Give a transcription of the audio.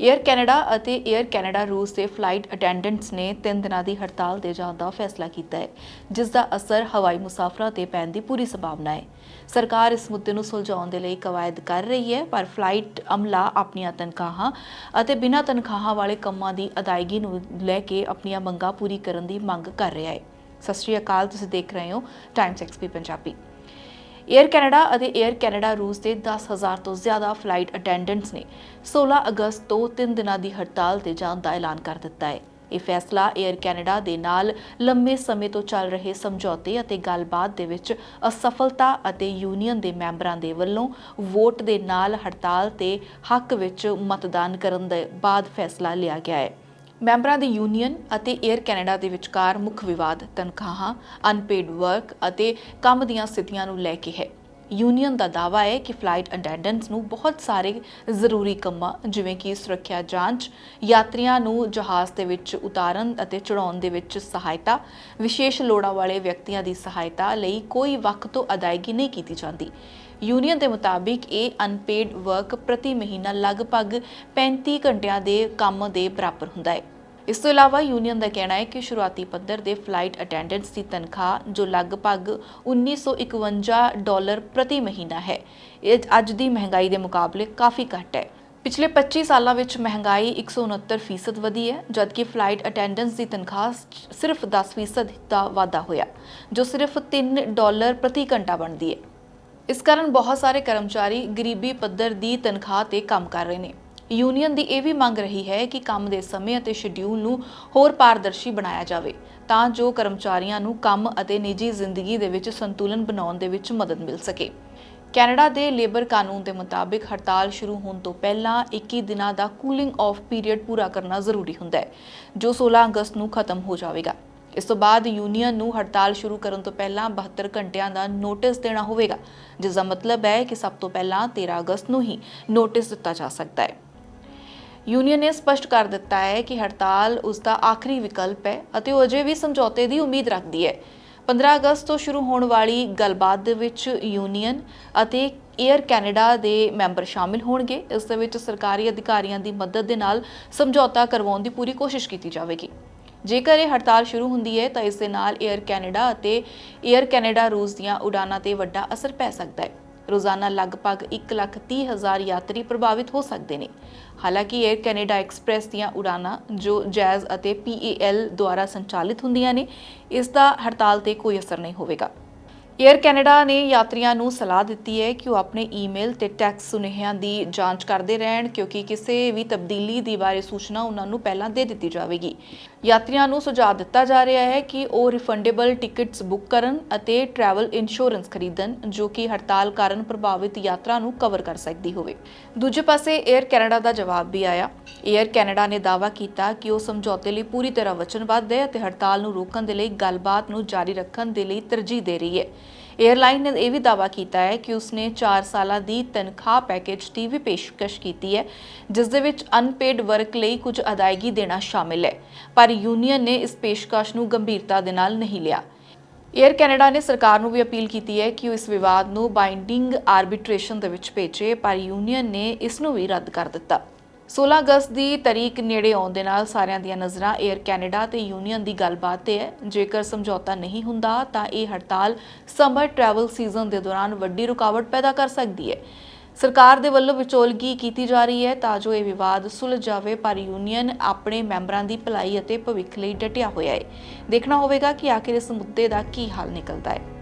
Air Canada ਅਤੇ Air Canada Rouge ਦੇ flight attendants ਨੇ 3 ਦਿਨਾਂ ਦੀ ਹੜਤਾਲ ਤੇ ਜਾਣ ਦਾ ਫੈਸਲਾ ਕੀਤਾ ਹੈ, ਜਿਸ ਦਾ ਅਸਰ ਹਵਾਈ ਮੁਸਾਫਰਾਂ ਤੇ ਪੈਣ ਦੀ ਪੂਰੀ ਸੰਭਾਵਨਾ ਹੈ। ਸਰਕਾਰ ਇਸ ਮੁੱਦੇ ਨੂੰ ਸੁਲਝਾਉਣ ਦੇ ਲਈ ਕਵਾਇਦ ਕਰ ਰਹੀ ਹੈ, ਪਰ ਫਲਾਈਟ ਅਮਲਾ ਆਪਣੀਆਂ ਤਨਖਾਹਾਂ ਅਤੇ ਬਿਨਾਂ ਤਨਖਾਹਾਂ ਵਾਲੇ ਕੰਮਾਂ ਦੀ ਅਦਾਇਗੀ ਨੂੰ ਲੈ ਕੇ ਆਪਣੀਆਂ ਮੰਗਾਂ ਪੂਰੀ ਕਰਨ ਦੀ ਮੰਗ ਕਰ ਰਿਹਾ ਹੈ। ਸਤਿ ਸ਼੍ਰੀ ਅਕਾਲ, ਤੁਸੀਂ ਦੇਖ ਰਹੇ ਹੋ Times XP Punjabi. Air Canada ਅਤੇ ਏਅਰ ਕੈਨੇਡਾ ਰੂਸ ਦੇ 10000 ਤੋਂ ਜ਼ਿਆਦਾ ਫਲਾਈਟ ਅਟੈਂਡੈਂਟਸ ਨੇ 16 ਅਗਸਤ ਤੋਂ 3 ਦਿਨਾਂ ਦੀ ਹੜਤਾਲ ਤੇ ਜਾਣ ਦਾ ਐਲਾਨ ਕਰ ਦਿੱਤਾ ਹੈ। ਇਹ ਫੈਸਲਾ ਏਅਰ ਕੈਨੇਡਾ ਦੇ ਨਾਲ ਲੰਮੇ ਸਮੇਂ ਤੋਂ ਚੱਲ ਰਹੇ ਸਮਝੌਤੇ ਅਤੇ ਗੱਲਬਾਤ ਦੇ ਵਿੱਚ ਅਸਫਲਤਾ ਅਤੇ ਯੂਨੀਅਨ ਦੇ ਮੈਂਬਰਾਂ ਦੇ ਵੱਲੋਂ ਵੋਟ ਦੇ ਨਾਲ ਹੜਤਾਲ ਤੇ ਹੱਕ ਵਿੱਚ ਮਤਦਾਨ ਕਰਨ ਦੇ ਬਾਅਦ ਫੈਸਲਾ ਲਿਆ ਗਿਆ ਹੈ। ਮੈਂਬਰਾਂ ਦੀ ਯੂਨੀਅਨ ਅਤੇ 에ਅਰ ਕੈਨੇਡਾ ਦੇ ਵਿਚਕਾਰ ਮੁੱਖ ਵਿਵਾਦ ਤਨਖਾਹਾਂ ਅਨਪੇਡ ਵਰਕ ਅਤੇ ਕੰਮ ਦੀਆਂ ਸਥਿਤੀਆਂ ਨੂੰ ਲੈ ਕੇ ਹੈ। ਯੂਨੀਅਨ ਦਾ ਦਾਅਵਾ ਹੈ ਕਿ ਫਲਾਈਟ ਅਟੈਂਡੈਂਟਸ ਨੂੰ ਬਹੁਤ ਸਾਰੇ ਜ਼ਰੂਰੀ ਕੰਮਾਂ, ਜਿਵੇਂ ਕਿ ਸੁਰੱਖਿਆ ਜਾਂਚ, ਯਾਤਰੀਆਂ ਨੂੰ ਜਹਾਜ਼ ਦੇ ਵਿੱਚ ਉਤਾਰਨ ਅਤੇ ਚੜਾਉਣ ਦੇ ਵਿੱਚ ਸਹਾਇਤਾ, ਵਿਸ਼ੇਸ਼ ਲੋੜਾਂ ਵਾਲੇ ਵਿਅਕਤੀਆਂ ਦੀ ਸਹਾਇਤਾ ਲਈ ਕੋਈ ਵਕਤ ਤੋਂ ਅਦਾਇਗੀ ਨਹੀਂ ਕੀਤੀ ਜਾਂਦੀ। ਯੂਨੀਅਨ ਦੇ ਮੁਤਾਬਿਕ ਇਹ ਅਨਪੇਡ ਵਰਕ ਪ੍ਰਤੀ ਮਹੀਨਾ ਲਗਭਗ 35 ਘੰਟਿਆਂ ਦੇ ਕੰਮ ਦੇ ਬਰਾਬਰ ਹੁੰਦਾ ਹੈ। ਇਸ ਤੋਂ ਇਲਾਵਾ ਯੂਨੀਅਨ ਦਾ ਕਹਿਣਾ ਹੈ ਕਿ ਸ਼ੁਰੂਆਤੀ ਪੱਧਰ ਦੇ ਫਲਾਈਟ ਅਟੈਂਡੈਂਟਸ ਦੀ ਤਨਖਾਹ, ਜੋ ਲਗਭਗ 1951 ਡਾਲਰ ਪ੍ਰਤੀ ਮਹੀਨਾ ਹੈ, ਇਹ ਅੱਜ ਦੀ ਮਹਿੰਗਾਈ ਦੇ ਮੁਕਾਬਲੇ ਕਾਫੀ ਘੱਟ ਹੈ। ਪਿਛਲੇ 25 ਸਾਲਾਂ ਵਿੱਚ ਮਹਿੰਗਾਈ 169% ਵਧੀ ਹੈ, ਜਦਕਿ ਫਲਾਈਟ ਅਟੈਂਡੈਂਸ ਦੀ ਤਨਖਾਹ ਸਿਰਫ 10% ਦਾ ਵਾਧਾ ਹੋਇਆ, ਜੋ ਸਿਰਫ 3 ਡਾਲਰ ਪ੍ਰਤੀ ਘੰਟਾ ਬਣਦੀ ਹੈ। ਇਸ ਕਾਰਨ ਬਹੁਤ ਸਾਰੇ ਕਰਮਚਾਰੀ ਗਰੀਬੀ ਪੱਧਰ ਦੀ ਤਨਖਾਹ ਤੇ ਕੰਮ ਕਰ ਰਹੇ ਨੇ। ਯੂਨੀਅਨ ਦੀ ਇਹ ਵੀ ਮੰਗ ਰਹੀ ਹੈ ਕਿ ਕੰਮ ਦੇ ਸਮੇਂ ਅਤੇ ਸ਼ਡਿਊਲ ਨੂੰ ਹੋਰ ਪਾਰਦਰਸ਼ੀ ਬਣਾਇਆ ਜਾਵੇ, ਤਾਂ ਜੋ ਕਰਮਚਾਰੀਆਂ ਨੂੰ ਕੰਮ ਅਤੇ ਨਿੱਜੀ ਜ਼ਿੰਦਗੀ ਦੇ ਵਿੱਚ ਸੰਤੁਲਨ ਬਣਾਉਣ ਦੇ ਵਿੱਚ ਮਦਦ ਮਿਲ ਸਕੇ। ਕੈਨੇਡਾ ਦੇ ਲੇਬਰ ਕਾਨੂੰਨ ਦੇ ਮੁਤਾਬਿਕ ਹੜਤਾਲ ਸ਼ੁਰੂ ਹੋਣ ਤੋਂ ਪਹਿਲਾਂ 21 ਦਿਨਾਂ ਦਾ ਕੂਲਿੰਗ ਆਫ ਪੀਰੀਅਡ ਪੂਰਾ ਕਰਨਾ ਜ਼ਰੂਰੀ ਹੁੰਦਾ ਹੈ, ਜੋ 16 ਅਗਸਤ ਨੂੰ ਖਤਮ ਹੋ ਜਾਵੇਗਾ। ਇਸ ਤੋਂ ਬਾਅਦ ਯੂਨੀਅਨ ਨੂੰ ਹੜਤਾਲ ਸ਼ੁਰੂ ਕਰਨ ਤੋਂ ਪਹਿਲਾਂ 72 ਘੰਟਿਆਂ ਦਾ ਨੋਟਿਸ ਦੇਣਾ ਹੋਵੇਗਾ, ਜਿਸ ਦਾ ਮਤਲਬ ਹੈ ਕਿ ਸਭ ਤੋਂ ਪਹਿਲਾਂ 13 ਅਗਸਤ ਨੂੰ ਹੀ ਨੋਟਿਸ ਦਿੱਤਾ ਜਾ ਸਕਦਾ ਹੈ। ਯੂਨੀਅਨ ਨੇ ਸਪਸ਼ਟ ਕਰ ਦਿੱਤਾ ਹੈ ਕਿ ਹੜਤਾਲ ਉਸ ਦਾ ਆਖਰੀ ਵਿਕਲਪ ਹੈ ਅਤੇ ਉਹ ਅਜੇ ਵੀ ਸਮਝੌਤੇ ਦੀ ਉਮੀਦ ਰੱਖਦੀ ਹੈ। 15 ਅਗਸਤ ਤੋਂ ਸ਼ੁਰੂ ਹੋਣ ਵਾਲੀ ਗੱਲਬਾਤ ਦੇ ਵਿੱਚ ਯੂਨੀਅਨ ਅਤੇ 에ਅਰ ਕੈਨੇਡਾ ਦੇ ਮੈਂਬਰ ਸ਼ਾਮਿਲ ਹੋਣਗੇ। ਇਸ ਦੇ ਵਿੱਚ ਸਰਕਾਰੀ ਅਧਿਕਾਰੀਆਂ ਦੀ ਮਦਦ ਦੇ ਨਾਲ ਸਮਝੌਤਾ ਕਰਵਾਉਣ ਦੀ ਪੂਰੀ ਕੋਸ਼ਿਸ਼ ਕੀਤੀ ਜਾਵੇਗੀ। ਜੇਕਰ ਇਹ ਹੜਤਾਲ ਸ਼ੁਰੂ ਹੁੰਦੀ ਹੈ, ਤਾਂ ਇਸ ਦੇ ਨਾਲ 에ਅਰ ਕੈਨੇਡਾ ਅਤੇ 에ਅਰ ਕੈਨੇਡਾ ਰੂਸ ਦੀਆਂ ਉਡਾਨਾਂ ਤੇ ਵੱਡਾ ਅਸਰ ਪੈ ਸਕਦਾ ਹੈ। ਰੋਜ਼ਾਨਾ ਲਗਭਗ 1,30,000 ਯਾਤਰੀ ਪ੍ਰਭਾਵਿਤ ਹੋ ਸਕਦੇ ਨੇ। ਹਾਲਾਂਕਿ 에ਅਰ ਕੈਨੇਡਾ ਐਕਸਪ੍ਰੈਸ ਦੀਆਂ ਉਡਾਨਾਂ ਜੋ ਜੈਜ਼ ਅਤੇ PAL ਦੁਆਰਾ ਸੰਚਾਲਿਤ ਹੁੰਦੀਆਂ ਨੇ ਇਸ ਦਾ ਹੜਤਾਲ ਤੇ ਕੋਈ ਅਸਰ ਨਹੀਂ ਹੋਵੇਗਾ। ਏਅਰ ਕੈਨੇਡਾ ਨੇ ਯਾਤਰੀਆਂ ਨੂੰ ਸਲਾਹ ਦਿੱਤੀ ਹੈ ਕਿ ਉਹ ਆਪਣੇ ਈਮੇਲ ਤੇ ਟੈਕਸ ਸੁਨੇਹਿਆਂ ਦੀ ਜਾਂਚ ਕਰਦੇ ਰਹਿਣ, ਕਿਉਂਕਿ ਕਿਸੇ ਵੀ ਤਬਦੀਲੀ ਦੀ ਬਾਰੇ ਸੂਚਨਾ ਉਹਨਾਂ ਨੂੰ ਪਹਿਲਾਂ ਦੇ ਦਿੱਤੀ ਜਾਵੇਗੀ। ਯਾਤਰੀਆਂ ਨੂੰ ਸੁਝਾਅ ਦਿੱਤਾ ਜਾ ਰਿਹਾ ਹੈ ਕਿ ਉਹ ਰਿਫੰਡੇਬਲ ਟਿਕਟਸ ਬੁੱਕ ਕਰਨ ਅਤੇ ਟਰੈਵਲ ਇੰਸ਼ੋਰੈਂਸ ਖਰੀਦਣ, ਜੋ ਕਿ ਹੜਤਾਲ ਕਾਰਨ ਪ੍ਰਭਾਵਿਤ ਯਾਤਰਾ ਨੂੰ ਕਵਰ ਕਰ ਸਕਦੀ ਹੋਵੇ। ਦੂਜੇ ਪਾਸੇ ਏਅਰ ਕੈਨੇਡਾ ਦਾ ਜਵਾਬ ਵੀ ਆਇਆ। ਏਅਰ ਕੈਨੇਡਾ ਨੇ ਦਾਅਵਾ ਕੀਤਾ ਕਿ ਉਹ ਸਮਝੌਤੇ ਲਈ ਪੂਰੀ ਤਰ੍ਹਾਂ ਵਚਨਬੱਧ ਹੈ ਅਤੇ ਹੜਤਾਲ ਨੂੰ ਰੋਕਣ ਦੇ ਲਈ ਗੱਲਬਾਤ ਨੂੰ ਜਾਰੀ ਰੱਖਣ ਦੇ ਲਈ ਤਰਜੀਹ ਦੇ ਰਹੀ ਹੈ। 에ਅਰਲਾਈਨ ਨੇ ਇਹ ਵੀ ਦਾਅਵਾ ਕੀਤਾ ਹੈ ਕਿ ਉਸਨੇ 4 ਸਾਲਾਂ ਦੀ ਤਨਖਾਹ ਪੈਕੇਜ ਦੀ ਵੀ ਪੇਸ਼ਕਸ਼ ਕੀਤੀ ਹੈ, ਜਿਸ ਦੇ ਵਿੱਚ ਅਨਪੇਡ ਵਰਕ ਲਈ ਕੁਝ ਅਦਾਇਗੀ ਦੇਣਾ ਸ਼ਾਮਿਲ ਹੈ, ਪਰ ਯੂਨੀਅਨ ਨੇ ਇਸ ਪੇਸ਼ਕਸ਼ ਨੂੰ ਗੰਭੀਰਤਾ ਦੇ ਨਾਲ ਨਹੀਂ ਲਿਆ। ਏਅਰ ਕੈਨੇਡਾ ਨੇ ਸਰਕਾਰ ਨੂੰ ਵੀ ਅਪੀਲ ਕੀਤੀ ਹੈ ਕਿ ਉਹ ਇਸ ਵਿਵਾਦ ਨੂੰ ਬਾਈਂਡਿੰਗ ਆਰਬਿਟ੍ਰੇਸ਼ਨ ਦੇ ਵਿੱਚ ਭੇਜੇ, ਪਰ ਯੂਨੀਅਨ ਨੇ ਇਸ ਨੂੰ ਵੀ ਰੱਦ ਕਰ ਦਿੱਤਾ। 16 ਅਗਸਤ ਦੀ ਤਾਰੀਖ ਨੇੜੇ ਆਉਣ ਦੇ ਨਾਲ ਸਾਰਿਆਂ ਦੀਆਂ ਨਜ਼ਰਾਂ 에ਅਰ ਕੈਨੇਡਾ ਤੇ ਯੂਨੀਅਨ ਦੀ ਗੱਲਬਾਤ ਤੇ ਹੈ। ਜੇਕਰ ਸਮਝੌਤਾ ਨਹੀਂ ਹੁੰਦਾ, ਤਾਂ ਇਹ ਹੜਤਾਲ ਸਮਰ ਟਰੈਵਲ ਸੀਜ਼ਨ ਦੇ ਦੌਰਾਨ ਵੱਡੀ ਰੁਕਾਵਟ ਪੈਦਾ ਕਰ ਸਕਦੀ ਹੈ। ਸਰਕਾਰ ਦੇ ਵੱਲੋਂ ਵਿਚੋਲਗੀ ਕੀਤੀ ਜਾ ਰਹੀ ਹੈ ਤਾਂ ਜੋ ਇਹ ਵਿਵਾਦ ਸੁਲਝ ਜਾਵੇ, ਪਰ ਯੂਨੀਅਨ ਆਪਣੇ ਮੈਂਬਰਾਂ ਦੀ ਭਲਾਈ ਅਤੇ ਭਵਿੱਖ ਲਈ ਡਟਿਆ ਹੋਇਆ ਹੈ। ਦੇਖਣਾ ਹੋਵੇਗਾ ਕਿ ਆਖਿਰ ਇਸ ਮੁੱਦੇ ਦਾ ਕੀ ਹੱਲ ਨਿਕਲਦਾ ਹੈ।